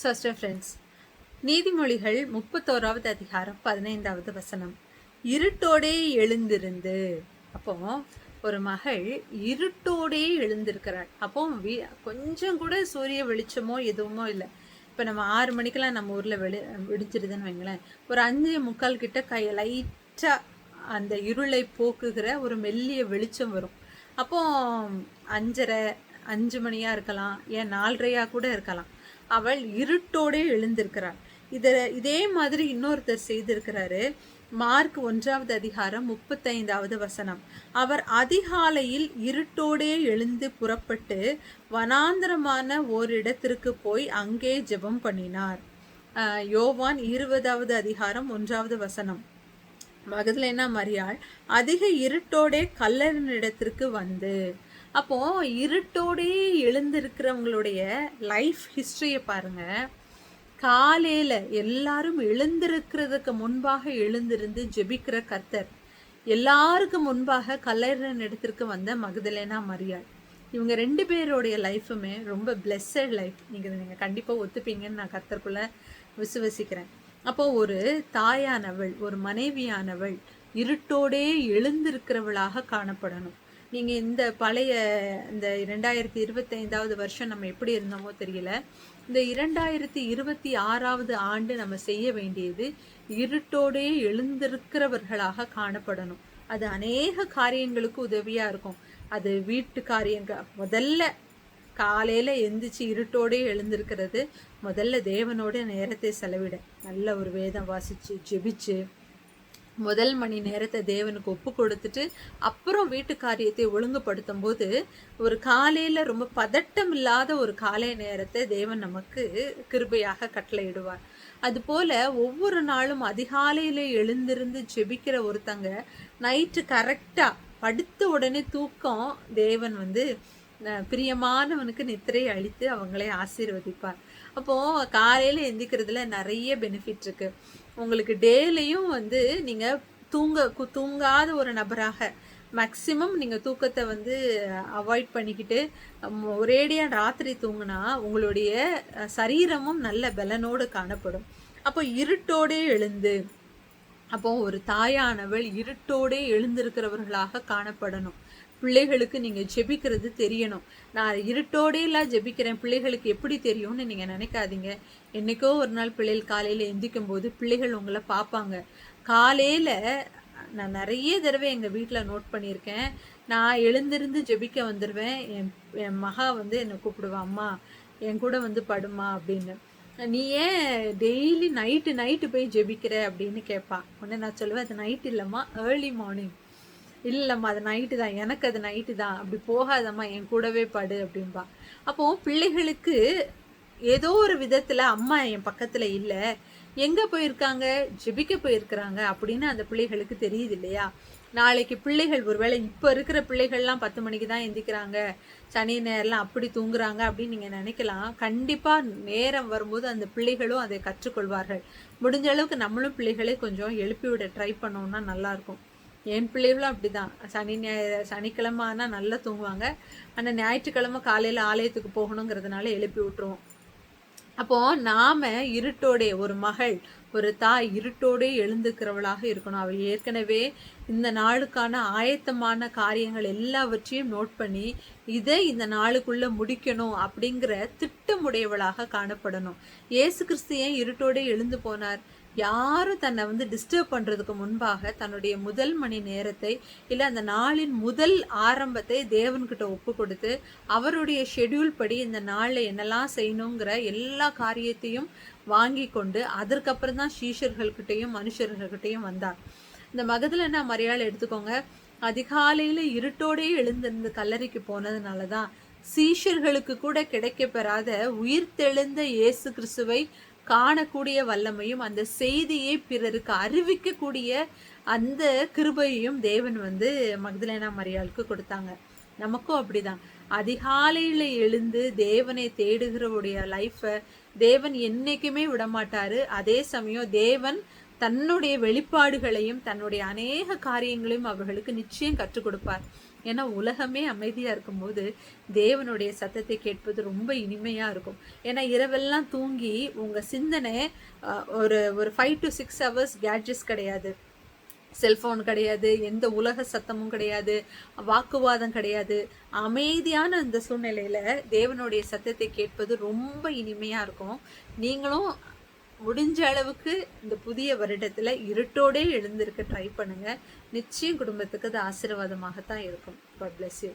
சஸ்டர் friends நீதிமொழிகள் முப்பத்தோராவது அதிகாரம் பதினைந்தாவது வசனம். இருட்டோடே எழுந்திருந்து. அப்போ ஒரு மகள் இருட்டோடே எழுந்திருக்கிறாள். அப்போ வீ கொஞ்சம் கூட சூரிய வெளிச்சமோ எதுவுமோ இல்லை. இப்போ நம்ம ஆறு மணிக்கெல்லாம் நம்ம ஊரில் வெளி விடிஞ்சிருதுன்னு வைங்களேன். ஒரு அஞ்சு முக்கால் கிட்ட கை லைட்டாக அந்த இருளை போக்குகிற ஒரு மெல்லிய வெளிச்சம் வரும். அப்போ அஞ்சரை அஞ்சு மணியாக இருக்கலாம். ஏன் நாலரையாக கூட இருக்கலாம். அவள் இருட்டோடே எழுந்திருக்கிறாள். இத இதே மாதிரி இன்னொருத்தர் செய்திருக்கிறாரு. மார்க் ஒன்றாவது அதிகாரம் முப்பத்தைந்தாவது வசனம். அவர் அதிகாலையில் இருட்டோடே எழுந்து புறப்பட்டு வனாந்திரமான ஓரிடத்திற்கு போய் அங்கே ஜெபம் பண்ணினார். யோவான் இருபதாவது அதிகாரம் ஒன்றாவது வசனம். மகதுலேனா மரியாள் அதிக இருட்டோடே கல்லறினிடத்திற்கு வந்து அப்போ இருட்டோடே எழுந்திருக்கிறவங்களுடைய லைஃப் ஹிஸ்ட்ரியை பாருங்க. காலையில் எல்லாரும் எழுந்திருக்கிறதுக்கு முன்பாக எழுந்திருந்து ஜெபிக்கிற கர்த்தர். எல்லாருக்கும் முன்பாக கல்லறன் இடத்திற்கு வந்த மகதலேனா மரியாள். இவங்க ரெண்டு பேருடைய லைஃபுமே ரொம்ப பிளெஸ்ஸட் லைஃப் நீங்கள் நீங்கள் கண்டிப்பாக ஒத்துப்பீங்கன்னு நான் கர்த்தருக்குள்ள விசுவசிக்கிறேன். அப்போ ஒரு தாயானவள் ஒரு மனைவியானவள் இருட்டோடே எழுந்திருக்கிறவளாக காணப்படணும். நீங்கள் இந்த பழைய இந்த இரண்டாயிரத்தி இருபத்தைந்தாவது வருஷம் நம்ம எப்படி இருந்தோமோ தெரியல. இந்த இரண்டாயிரத்தி இருபத்தி ஆறாவது ஆண்டு நம்ம செய்ய வேண்டியது இருட்டோடே எழுந்திருக்கிறவர்களாக காணப்படணும். அது அநேக காரியங்களுக்கு உதவியாக இருக்கும். அது வீட்டு காரியங்க முதல்ல காலையில் எந்திரிச்சு இருட்டோடே எழுந்திருக்கிறது முதல்ல தேவனோட நேரத்தை செலவிட. நல்ல ஒரு வேதம் வாசித்து ஜெபிச்சு முதல் மணி நேரத்தை தேவனுக்கு ஒப்பு கொடுத்துட்டு அப்புறம் வீட்டு காரியத்தை ஒழுங்குபடுத்தும் போது ஒரு காலையில் ரொம்ப பதட்டம் இல்லாத ஒரு காலை நேரத்தை தேவன் நமக்கு கிருபையாக கட்டளையிடுவார். அதுபோல் ஒவ்வொரு நாளும் அதிகாலையில் எழுந்திருந்து ஜெபிக்கிற ஒருத்தங்க நைட்டு கரெக்டாக படுத்த உடனே தூக்கம் தேவன் வந்து பிரியமானவனுக்கு நித்திரை அழித்து அவங்களை ஆசீர்வதிப்பார். அப்போது காலையில் எந்திக்கிறதுல நிறைய பெனிஃபிட் இருக்குது உங்களுக்கு டெய்லியும் வந்து நீங்கள் தூங்க தூங்காத ஒரு நபராக மேக்சிமம் நீங்கள் தூக்கத்தை வந்து அவாய்ட் பண்ணிக்கிட்டு ஒரேடியாக ராத்திரி தூங்கினா உங்களுடைய சரீரமும் நல்ல பலனோடு காணப்படும். அப்போ இருட்டோடே எழுந்து அப்போ ஒரு தாயானவள் இருட்டோடே எழுந்திருக்கிறவர்களாக காணப்படணும். பிள்ளைகளுக்கு நீங்கள் ஜெபிக்கிறது தெரியணும். நான் இருட்டோடையெல்லாம் ஜெபிக்கிறேன். பிள்ளைகளுக்கு எப்படி தெரியும்னு நீங்கள் நினைக்காதீங்க. என்னைக்கோ ஒரு நாள் பிள்ளைகள் காலையில் எந்திக்கும் போது பிள்ளைகள் உங்களை பார்ப்பாங்க. காலையில் நான் நிறைய தடவை எங்கள் வீட்டில் நோட் பண்ணியிருக்கேன். நான் எழுந்திருந்து ஜெபிக்க வந்துடுவேன் என் என் மகா வந்து என்னை கூப்பிடுவேன் அம்மா என் கூட வந்து படுமா அப்படின்னு. நீ ஏன் டெய்லி நைட்டு நைட்டு போய் ஜெபிக்கிற? அப்படின்னு கேட்பா. உடனே நான் சொல்லுவேன் அது நைட் இல்லைம்மா ஏர்லி மார்னிங் இல்லைம்மா அது நைட்டு தான். எனக்கு அது நைட்டு தான். அப்படி போகாதம்மா என் கூடவே படு அப்படின்பா அப்போ பிள்ளைகளுக்கு ஏதோ ஒரு விதத்தில் அம்மா என் பக்கத்தில் இல்லை. எங்கே போயிருக்காங்க? ஜெபிக்க போயிருக்கிறாங்க அப்படின்னு அந்த பிள்ளைகளுக்கு தெரியுது இல்லையா? நாளைக்கு பிள்ளைகள் ஒருவேளை இப்போ இருக்கிற பிள்ளைகள்லாம் பத்து மணிக்கு தான் எந்திக்கிறாங்க. சனி நேரம்லாம் அப்படி தூங்குறாங்க அப்படின்னு நீங்கள் நினைக்கலாம். கண்டிப்பாக நேரம் வரும்போது அந்த பிள்ளைகளும் அதை கற்றுக்கொள்வார்கள். முடிஞ்ச அளவுக்கு நம்மளும் பிள்ளைகளே கொஞ்சம் எழுப்பி விட ட்ரை பண்ணோம்னா நல்லாயிருக்கும் என் பிள்ளைகளும் அப்படி தான் சனி ஞாயிறு சனிக்கிழமை ஆனால் நல்லா தூங்குவாங்க. ஆனால் ஞாயிற்றுக்கிழமை காலையில் ஆலயத்துக்கு போகணுங்கிறதுனால எழுப்பி விட்டுருவோம். அப்போது நாம் இருட்டோடே ஒரு மகள் ஒரு தாய் இருட்டோடே எழுந்துக்கிறவளாக இருக்கணும். அவள் ஏற்கனவே இந்த நாளுக்கான ஆயத்தமான காரியங்கள் எல்லாவற்றையும் நோட் பண்ணி இதை இந்த நாளுக்குள்ளே முடிக்கணும் அப்படிங்கிற திட்டமுடையவளாக காணப்படணும். ஏசு கிறிஸ்து ஏன் இருட்டோடே எழுந்து போனார்? யாரும் தன்னை வந்து டிஸ்டர்ப் பண்ணுறதுக்கு முன்பாக தன்னுடைய முதல் மணி நேரத்தை இல்லை அந்த நாளின் முதல் ஆரம்பத்தை தேவன்கிட்ட ஒப்பு கொடுத்து அவருடைய ஷெட்யூல் படி இந்த நாளில் என்னெல்லாம் செய்யணுங்கிற எல்லா காரியத்தையும் வாங்கி கொண்டு அதற்கப்புறம் தான் சீஷர்கள்கிட்டையும் மனுஷர்கள்கிட்டையும் வந்தார். இந்த மகதில் என்ன மரியாதை எடுத்துக்கோங்க? அதிகாலையில் இருட்டோடே எழுந்திருந்து கல்லறைக்கு போனதுனால தான் சீஷர்களுக்கு கூட கிடைக்க பெறாத உயிர்த்தெழுந்த இயேசு கிறிஸ்துவை காணக்கூடிய வல்லமையும் அந்த செய்தியை பிறருக்கு அறிவிக்கக்கூடிய அந்த கிருபையையும் தேவன் வந்து மக்தலேனா மரியாளுக்கு கொடுத்தாங்க. நமக்கும் அப்படிதான். அதிகாலையில் எழுந்து தேவனை தேடுகிறவுடைய லைஃப்பை தேவன் என்றைக்குமே விடமாட்டாரு. அதே சமயம் தேவன் தன்னுடைய வெளிப்பாடுகளையும் தன்னுடைய அநேக காரியங்களையும் அவர்களுக்கு நிச்சயம் கற்றுக் கொடுப்பார். ஏன்னா உலகமே அமைதியாக இருக்கும்போது தேவனுடைய சத்தத்தை கேட்பது ரொம்ப இனிமையாக இருக்கும். ஏன்னா இரவெல்லாம் தூங்கி உங்கள் சிந்தனை ஒரு ஒரு five to six hours gadgets கிடையாது. செல்ஃபோன் கிடையாது எந்த உலக சத்தமும் கிடையாது வாக்குவாதம் கிடையாது. அமைதியான இந்த சூழ்நிலையில் தேவனுடைய சத்தத்தை கேட்பது ரொம்ப இனிமையாக இருக்கும். நீங்களும் முடிஞ்ச அளவுக்கு இந்த புதிய வருடத்தில் இருட்டோடே எழுந்திருக்க ட்ரை பண்ணுங்கள் நிச்சயம் குடும்பத்துக்கு அது ஆசீர்வாதமாகத்தான் இருக்கும். But bless you